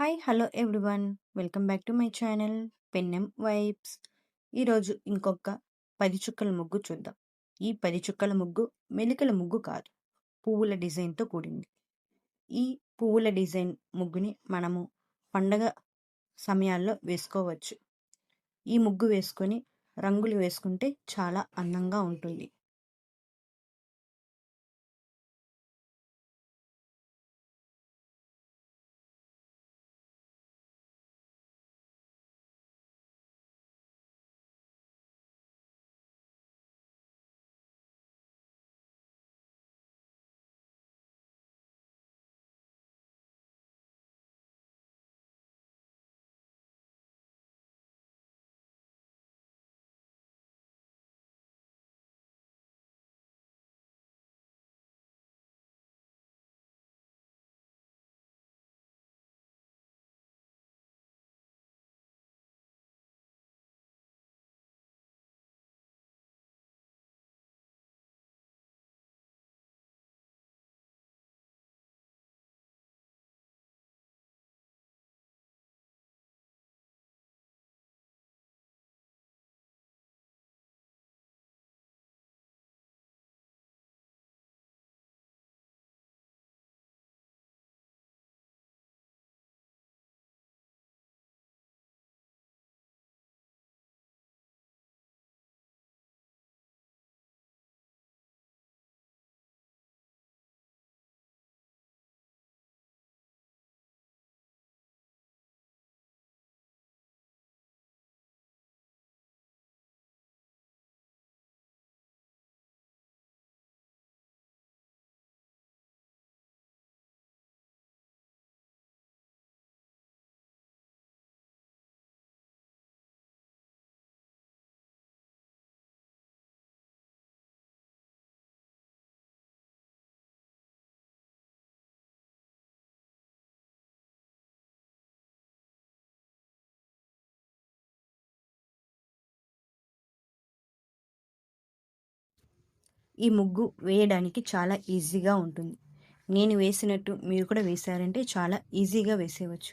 Hi hello everyone. Welcome back to my channel పెన్నెం vibes. ఈరోజు ఇంకొక పది చుక్కల ముగ్గు చూద్దాం. ఈ పది చుక్కల ముగ్గు మెలికల ముగ్గు కాదు పువ్వుల డిజైన్తో కూడింది. ఈ పువ్వుల డిజైన్ ముగ్గుని మనము పండగ సమయాల్లో వేసుకోవచ్చు. ఈ ముగ్గు వేసుకొని రంగులు వేసుకుంటే చాలా అందంగా ఉంటుంది. ఈ ముగ్గు వేయడానికి చాలా ఈజీగా ఉంటుంది. నేను వేసినట్టు మీరు కూడా వేశారంటే చాలా ఈజీగా వేసేయవచ్చు.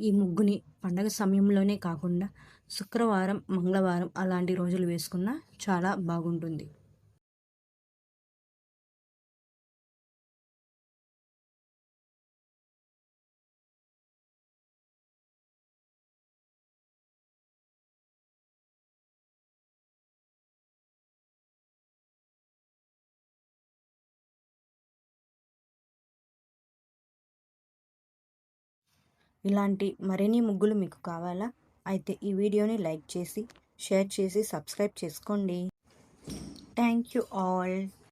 ఈ ముగ్గుని పండగ సమయంలోనే కాకుండా శుక్రవారం మంగళవారం అలాంటి రోజులు వేసుకున్నా చాలా బాగుంటుంది. ఇలాంటి మరిన్ని ముగ్గులు మీకు కావాలా? అయితే ఈ వీడియోని లైక్ చేసి షేర్ చేసి సబ్స్క్రైబ్ చేసుకోండి. Thank you all.